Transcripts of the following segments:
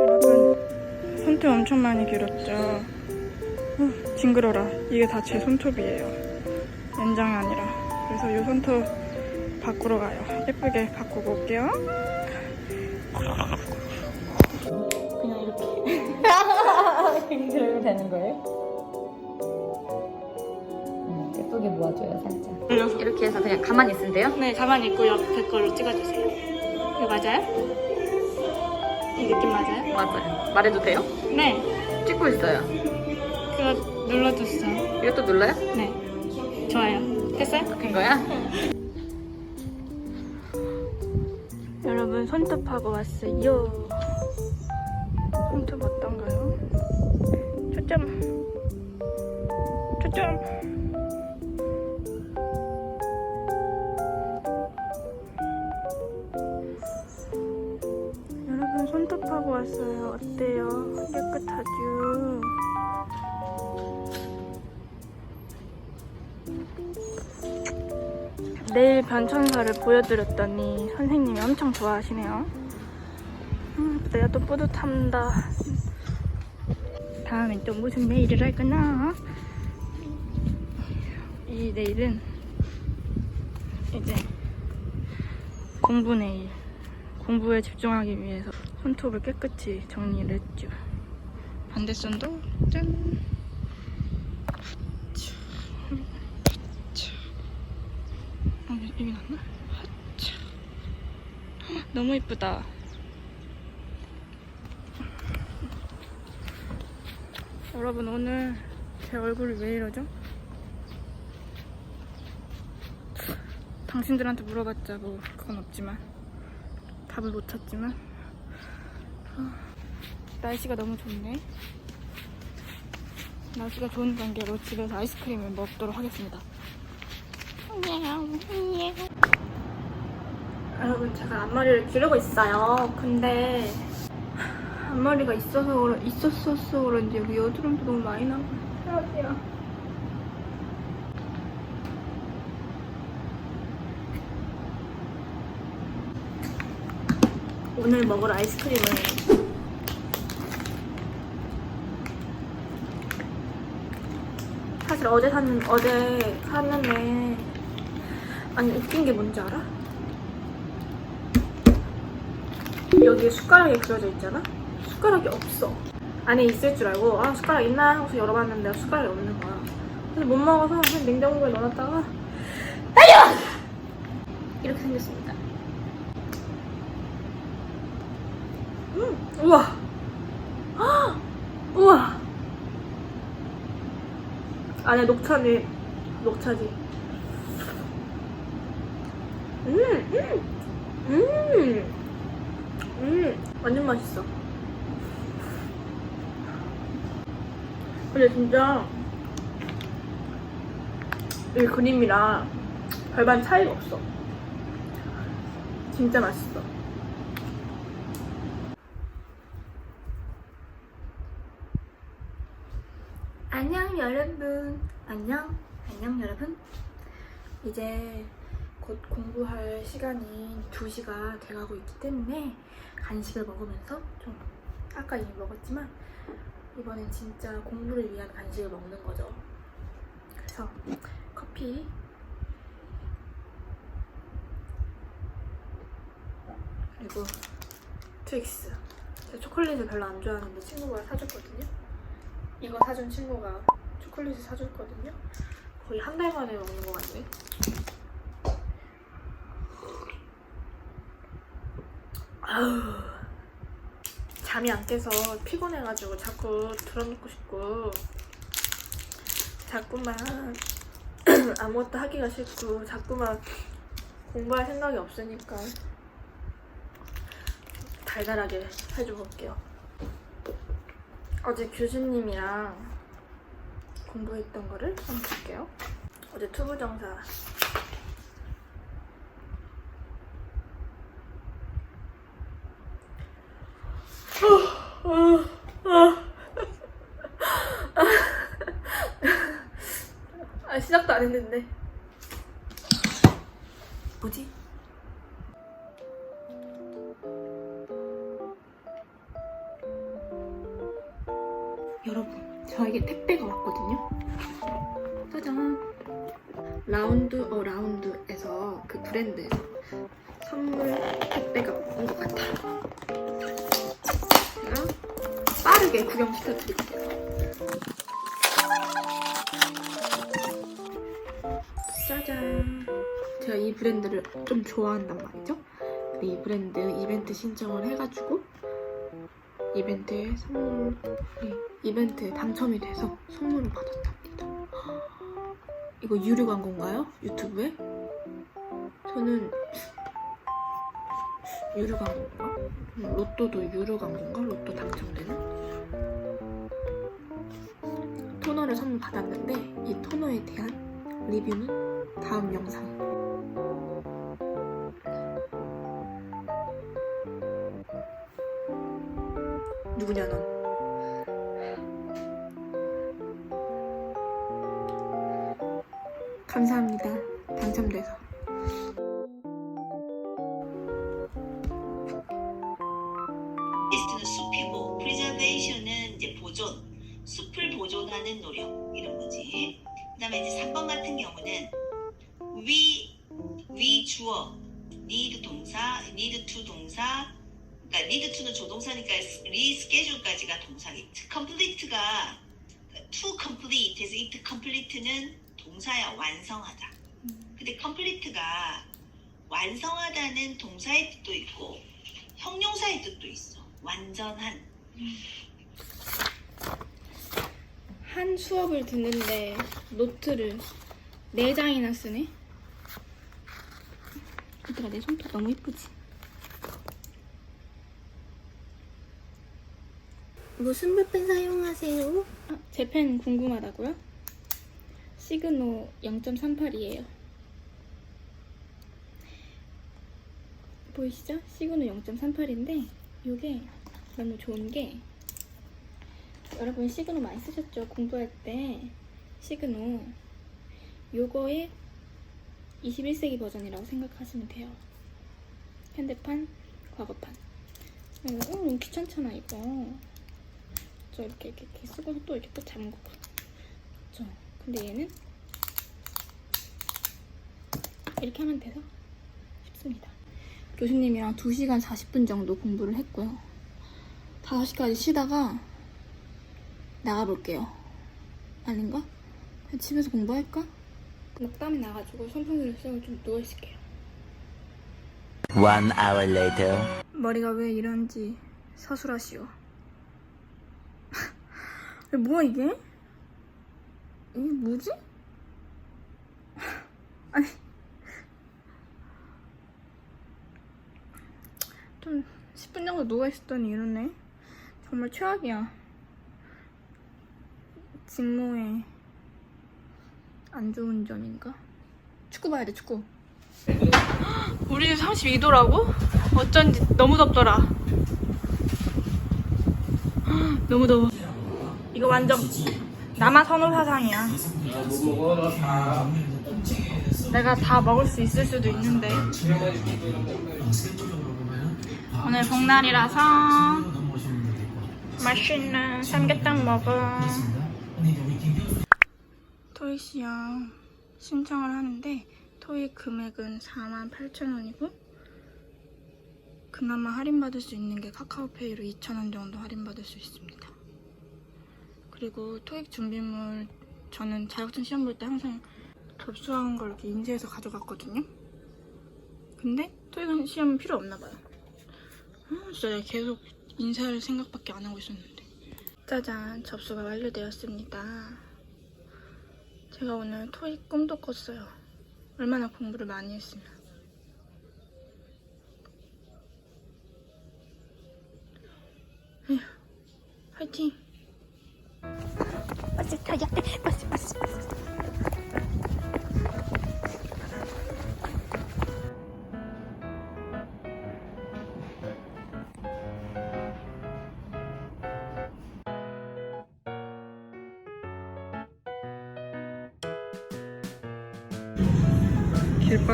여러분 손톱 엄청 많이 길었죠? 어, 징그러라. 이게 다 제 손톱이에요. 연장이 아니라. 그래서 이 손톱 바꾸러 가요. 예쁘게 바꾸고 올게요 그냥 이렇게 그러면 되는 거예요? 음, 예쁘게 모아줘요 살짝 이렇게 해서 그냥 가만히 있으면 돼요? 네 가만히 있고 옆에 걸로 찍어주세요 이거 맞아요? 이 느낌 맞아요? 맞아요 말해도 돼요? 네 찍고 있어요 그거 눌러주세요 이것도 눌러요? 네 좋아요 됐어요? 된 거야? 여러분 손톱하고 왔어요. 손톱 어떤가요? 초점. 초점. 여러분 손톱하고 왔어요. 어때요? 내일 변천사를 보여드렸더니 선생님이 엄청 좋아하시네요. 음, 내가 또 뿌듯합니다. 다음엔 또 무슨 네일을 할 거나? 이 네일은 이제 공부 네일. 공부에 집중하기 위해서 손톱을 깨끗이 정리를 했죠. 반대손도 짠! 어, 이게 낫나? 하차. 너무 이쁘다. 여러분 오늘 제 얼굴이 왜 이러죠? 당신들한테 물어봤자 뭐 그건 없지만 답을 못 찾지만 아, 날씨가 너무 좋네. 날씨가 좋은 관계로 집에서 아이스크림을 먹도록 하겠습니다. 여러분 제가 앞머리를 기르고 있어요. 근데 앞머리가 있어서 있었어서 그런지 여기 여드름도 너무 많이 나고 헤어지야. 오늘 먹을 아이스크림은 사실 어제 산 어제 샀는데 아니 웃긴 게 뭔지 알아? 여기에 숟가락이 그려져 있잖아? 숟가락이 없어. 안에 있을 줄 알고 아 숟가락 있나 하고서 열어봤는데 숟가락이 없는 거야. 그래서 못 먹어서 그냥 냉장고에 넣어놨다가 달려! 이렇게 생겼습니다. 음, 우와. 헉! 우와. 안에 녹차네. 녹차지. 음, 음, 음. 음, 완전 맛있어. 근데 진짜 이 그림이랑 별반 차이가 없어. 진짜 맛있어. 안녕 여러분. 안녕. 안녕 여러분. 이제 곧 공부할 시간이 2시가 돼가고 있기 때문에 간식을 먹으면서 좀 아까 이미 먹었지만 이번엔 진짜 공부를 위한 간식을 먹는 거죠. 그래서 커피 그리고 트윅스 제가 초콜릿을 별로 안 좋아하는데 친구가 사줬거든요. 이거 사준 친구가 초콜릿을 사줬거든요. 거의 한 달 만에 먹는 것 같네. 아우 잠이 안 깨서 피곤해가지고 자꾸 들어눕고 싶고 자꾸만 아무것도 하기가 싫고 자꾸만 공부할 생각이 없으니까 달달하게 해주고 올게요. 어제 교수님이랑 공부했던 거를 한번 볼게요. 어제 투부정사 아 시작도 안 했는데. 뭐지? 여러분 저에게 택배가 왔거든요. 짜잔. 라운드 어 라운드에서 그 브랜드에서 선물 택배가 온 것 같아요 제가 빠르게 구경시켜드릴게요 짜잔. 제가 이 브랜드를 좀 좋아한단 말이죠. 이 브랜드 이벤트 신청을 해가지고 이벤트에 선물, 네, 이벤트에 당첨이 돼서 선물을 받았답니다. 이거 유료 광고인가요? 유튜브에? 저는 유료 광고인가? 음, 로또도 유료 광고인가? 로또 당첨되는? 토너를 선물 받았는데 이 토너에 대한 리뷰는 다음 영상. 누구냐 넌? 감사합니다. 당첨돼서. 리스트는 숲이고 프리저베이션은 이제 보존, 숲을 보존하는 노력 이런 거지. 그다음에 이제 3번 같은 경우는 위, 위 주어, need 동사, need to 동사, 그러니까 need to는 조동사니까 리스케줄까지가 동사겠지. complete가 to complete에서 it complete는 동사야 완성하다. 근데 complete가 완성하다는 동사의 뜻도 있고 형용사의 뜻도 있어. 완전한. 한 수업을 듣는데 노트를 네 장이나 쓰네. 얘들아 내 손톱 너무 이쁘지? 무슨 볼펜 사용하세요? 아, 제펜 궁금하다고요? 시그노 0.38이에요. 보이시죠? 시그노 0.38인데 이게 너무 좋은 게 여러분 시그노 많이 쓰셨죠? 공부할 때 시그노 요거의 21세기 버전이라고 생각하시면 돼요. 현대판, 과거판. 어, 너무 귀찮잖아 이거. 저 이렇게 이렇게, 이렇게 쓰고서 또 이렇게 또 잠그고. 그죠? 근데 얘는 이렇게 하면 돼서 쉽습니다. 교수님이랑 2시간 40분 정도 공부를 했고요. 5시까지 쉬다가 나가볼게요. 아닌가? 집에서 공부할까? 막 땀이 나가지고 선풍기를 쓰고 좀 누워있을게요. One hour later. 머리가 왜 이런지 서술하시오. 뭐야 이게? 이게 뭐지? 아니 좀 10분 정도 누워있었더니 이러네. 정말 최악이야. 직모에 안 좋은 점인가? 축구 봐야 돼 축구. 우리 집 32도라고? 어쩐지 너무 덥더라. 너무 더워. 이거 완전 남아 선호 사상이야. 내가 다 먹을 수 있을 수도 있는데. 오늘 복날이라서 맛있는 삼계탕 먹어. 토익 시험 신청을 하는데 토익 금액은 48,000원이고 그나마 할인받을 수 있는 게 카카오페이로 2,000원 정도 할인받을 수 있습니다. 그리고 토익 준비물 저는 자격증 시험 볼 때 항상 접수한 걸 이렇게 인쇄해서 가져갔거든요. 근데 토익 시험은 필요 없나 봐요. 아, 진짜 계속 인쇄할 생각밖에 안 하고 있었는데. 짜잔, 접수가 완료되었습니다. 제가 오늘 토익 꿈도 꿨어요. 얼마나 공부를 많이 했으면. 에휴, 화이팅! 타야 돼,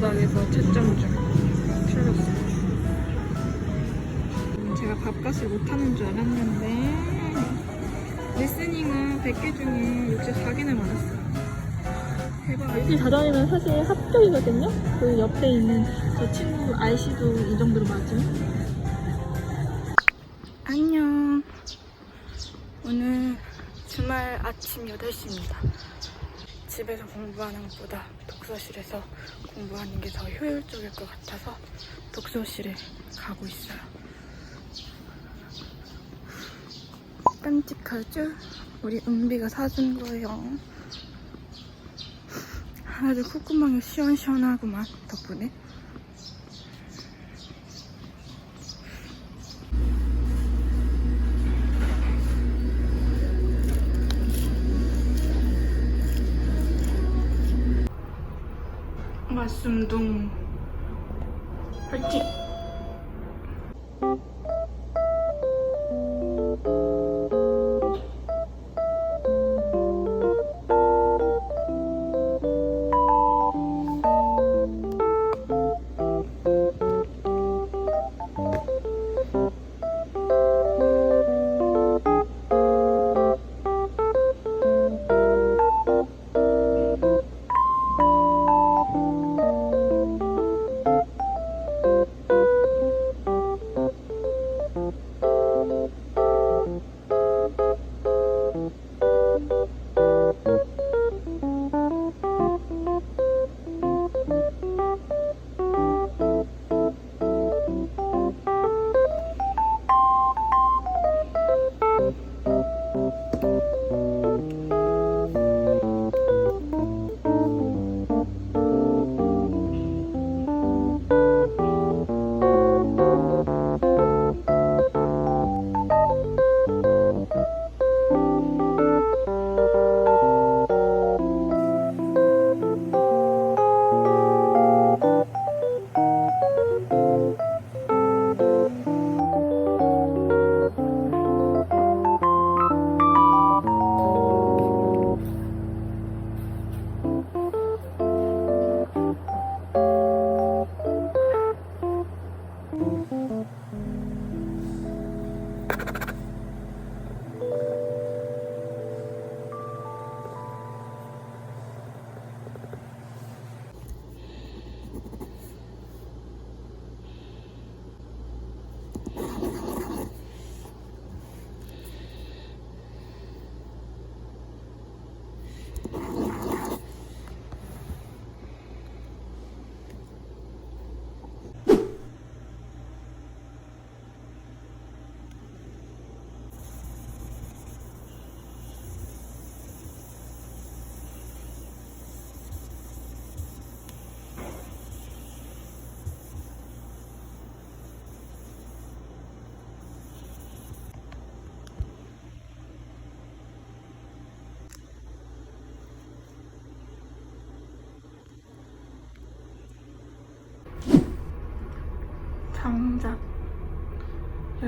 길바닥에서 채점 중 틀렸어요. 음, 제가 밥값을 못하는 줄 알았는데 리스닝은 100개 중에 64개나 맞았어요. 대박. 이 자전이면 사실 합격이거든요. 그 옆에 있는 저 친구 RC도 이 정도로 맞으면. 안녕. 오늘 주말 아침 8시입니다. 집에서 공부하는 것보다 독서실에서 공부하는 게 더 효율적일 것 같아서 독서실에 가고 있어요. 깜찍하죠? 우리 은비가 사준 거예요. 아주 콧구멍이 시원시원하구만, 덕분에. 말씀동 화이팅!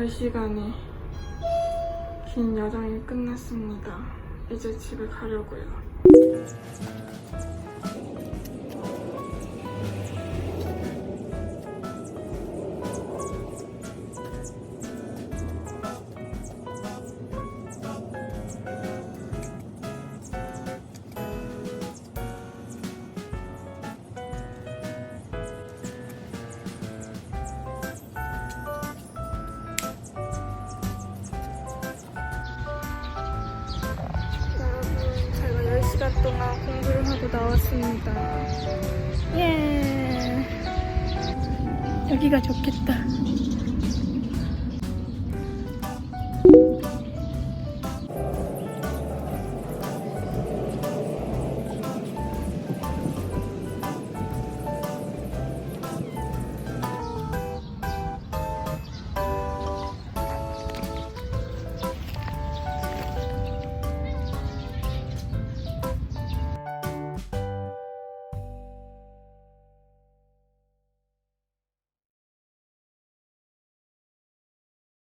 10시간의 긴 여정이 끝났습니다. 이제 집에 가려고요. 나왔습니다. 예. 여기가 좋겠다.